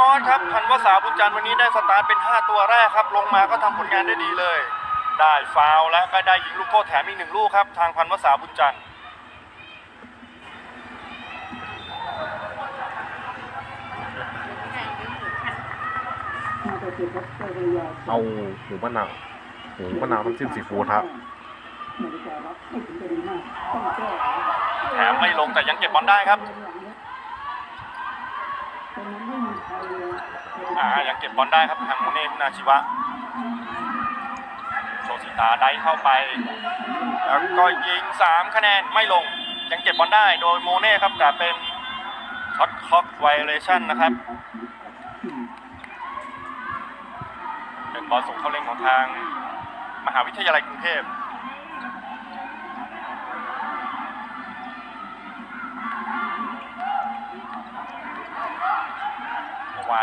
มอสครับพันวสาบุญจันทร์วันนี้ได้สตาร์ทเป็น 5 ตัวแรกครับ ลงมาก็ทำผลงานได้ดีเลย ได้ฟาวล์และก็ได้ยิงลูกโทษแถมอีกหนึ่งลูกครับทางพันวสาบุญจันทร์เอาหมูมะนาวหมูมะนาวน้ำจิ้มซีฟู้ดฮะแถมไม่ลงแต่ยังเก็บบอลได้ครับ อ่ายังเก็บบอลได้ครับทางโมเน่คุณอาชิวะโชซิตาได้เข้าไป แล้วก็ยิง 3 คะแนนไม่ลง ยังเก็บบอลได้โดยโมเน่ครับแต่เป็นช็อตคล็อกไวเลชั่นนะครับ เป็นบอลส่งเข้าเล่นของทางมหาวิทยาลัยกรุงเทพ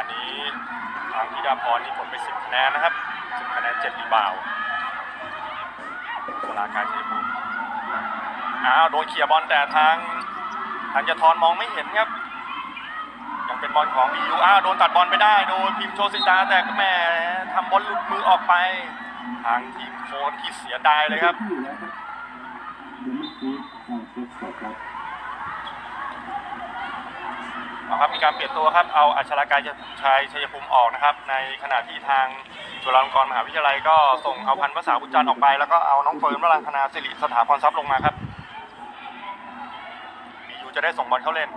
นนี้ทางธิดาพรนี่ผลไป 10คะแนนนะครับ10คะแนน7รีบาวสลาการชัยภูมิอ้าวโดนเขี่ยบอลแต่ทางทางยทรมองไม่เห็นครับ ยังเป็นบอลของบียูอ้าวโดนตัดบอลไปได้ โดยพิมโชซิตาแต่ก็แหม่ทำบอลหลุดมือออกไป ทางทีมโคนที่เสียดายเลยครับ เอาครับมีการเปลี่ยนตัวครับเอาอัชรากายชัยชัยภูมิออกนะครับในขณะที่ทางจุฬาลงกรณ์มหาวิทยาลัยก็ส่งเอาพันภาษาบุญจันทร์ออกไป แล้วก็เอาน้องเฟิร์นวรังคณาสิริสถาพรทรัพย์ลงมาครับบีอยู่จะได้ส่งบอลเข้าเล่น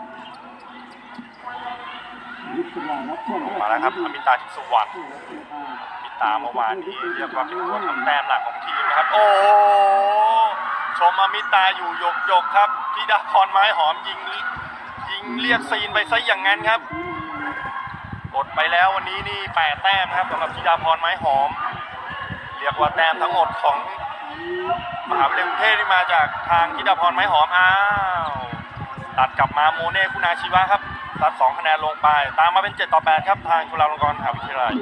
มาแล้วครับอมิตาทิพสุวรรณอมิตาเมื่อวานนี้เรียกว่าเป็นตัวทำแต้มหลักของทีมนะครับ โอ้ชมอมิตาอยู่หยกหยกครับที่ดาพรไม้หอมยิง ยิงเรียกซีนไปซะอย่างนั้นครับกดไปแล้ววันนี้นี่แปดแต้มครับสำหรับธิดาพรไม้หอม เรียกว่าแต้มทั้งหมดของมหาวิทยาลัยกรุงเทพที่มาจากทางธิดาพรไม้หอมอ้าวตัดกลับมาโมเน่คุณาชิวะครับตัด2คะแนนลงไป ตามมาเป็น7ต่อ8ครับทางจุฬาลงกรณ์มหาวิทยาลัย